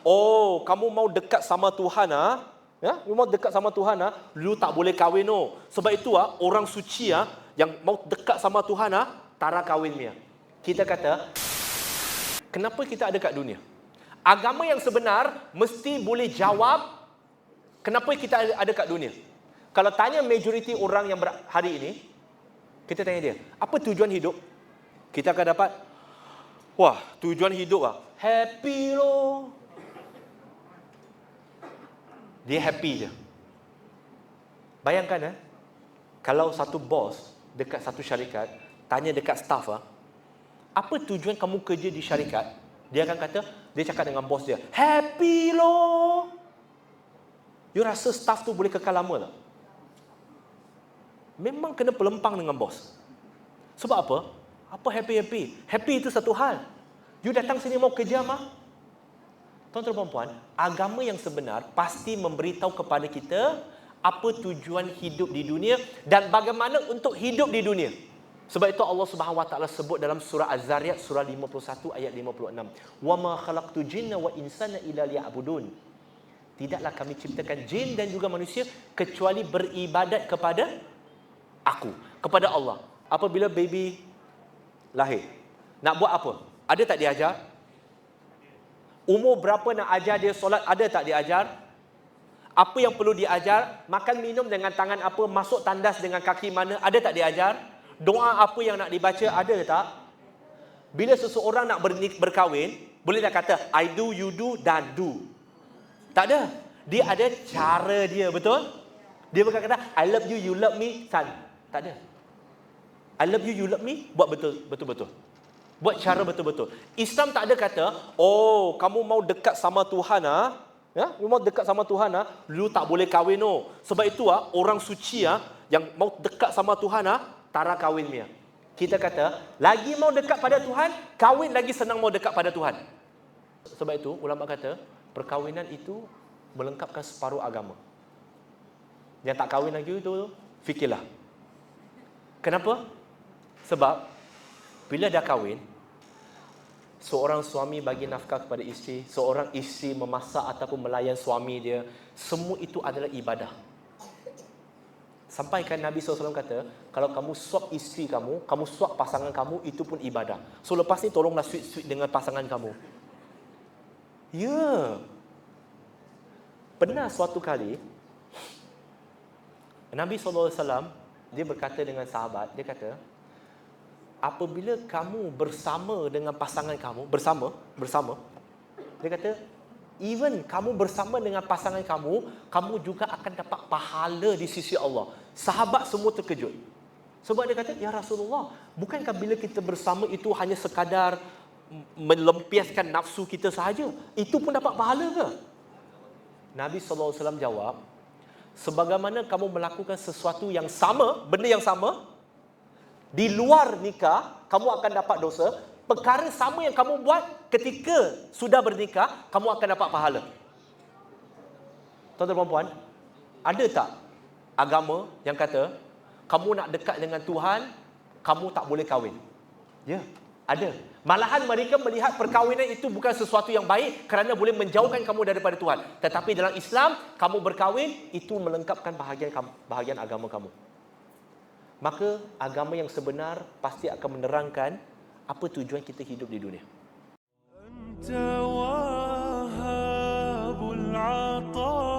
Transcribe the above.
Oh, kamu mau dekat sama Tuhan ah? Ya, you mau dekat sama Tuhan ah, lu tak boleh kahwin no. Sebab itu ah, orang suci ah yang mau dekat sama Tuhan ah, tara kahwin dia. Kita kata kenapa kita ada kat dunia? Agama yang sebenar mesti boleh jawab kenapa kita ada- kat dunia. Kalau tanya majoriti orang yang hari ini, kita tanya dia, apa tujuan hidup? Kita akan dapat, wah tujuan hidup ah, happy loh. Dia happy je. Bayangkan eh, kalau satu bos dekat satu syarikat tanya dekat staff ah, apa tujuan kamu kerja di syarikat? Dia akan kata, dia cakap dengan bos dia, happy loh. You rasa staff tu boleh kekal lama tak? Memang kena pelempang dengan bos. Sebab apa? Apa happy-happy? Happy itu satu hal. You datang sini mau kerja mah? Tuan-tuan dan puan, agama yang sebenar pasti memberitahu kepada kita apa tujuan hidup di dunia dan bagaimana untuk hidup di dunia. Sebab itu Allah Subhanahu wa taala sebut dalam surah Az-Zariyat surah 51 ayat 56. Wa ma khalaqtu jinna wa insana illa liya'budun. Tidaklah kami ciptakan jin dan juga manusia kecuali beribadat kepada aku, kepada Allah. Apabila baby lahir, nak buat apa? Ada tak diajar? Umur berapa nak ajar dia solat ada tak diajar? Apa yang perlu diajar? Makan minum dengan tangan apa? Masuk tandas dengan kaki mana? Ada tak diajar? Doa apa yang nak dibaca ada tak? Bila seseorang nak berkahwin, boleh tak kata I do, you do, dan do. Tak ada. Dia ada cara dia, betul? Dia bukan kata I love you, you love me, son. Tak ada. I love you, you love me, buat betul, betul-betul. Buat cara betul-betul. Islam tak ada kata, oh, kamu mau dekat sama Tuhan ah, ya, you mau dekat sama Tuhan ah, lu tak boleh kahwin no. Sebab itu ah, orang suci ah yang mau dekat sama Tuhan ah, tara kahwin dia. Kita kata, lagi mau dekat pada Tuhan, kahwin lagi senang mau dekat pada Tuhan. Sebab itu ulama kata, perkahwinan itu melengkapkan separuh agama. Yang tak kahwin lagi itu fikirlah. Kenapa? Sebab bila dah kahwin, seorang suami bagi nafkah kepada isteri, seorang isteri memasak ataupun melayan suami dia, semua itu adalah ibadah. Sampaikan Nabi SAW kata, kalau kamu suap isteri kamu, kamu suap pasangan kamu, itu pun ibadah. So lepas ni tolonglah sweet-sweet dengan pasangan kamu. Ya. Pernah suatu kali, Nabi SAW, dia berkata dengan sahabat, dia kata, apabila kamu bersama dengan pasangan kamu, bersama, bersama, dia kata, even kamu bersama dengan pasangan kamu, kamu juga akan dapat pahala di sisi Allah. Sahabat semua terkejut. Sebab dia kata, Ya Rasulullah, bukankah bila kita bersama itu hanya sekadar melempiaskan nafsu kita sahaja? Itu pun dapat pahala ke? Nabi SAW jawab, sebagaimana kamu melakukan sesuatu yang sama, benda yang sama, di luar nikah, kamu akan dapat dosa. Perkara sama yang kamu buat ketika sudah bernikah, kamu akan dapat pahala. Tuan-tuan puan, ada tak agama yang kata, kamu nak dekat dengan Tuhan, kamu tak boleh kahwin? Ya, ada. Malahan mereka melihat perkahwinan itu bukan sesuatu yang baik kerana boleh menjauhkan kamu daripada Tuhan. Tetapi dalam Islam, kamu berkahwin, itu melengkapkan bahagian kamu, bahagian agama kamu maka agama yang sebenar pasti akan menerangkan apa tujuan kita hidup di dunia. Antawahabul atar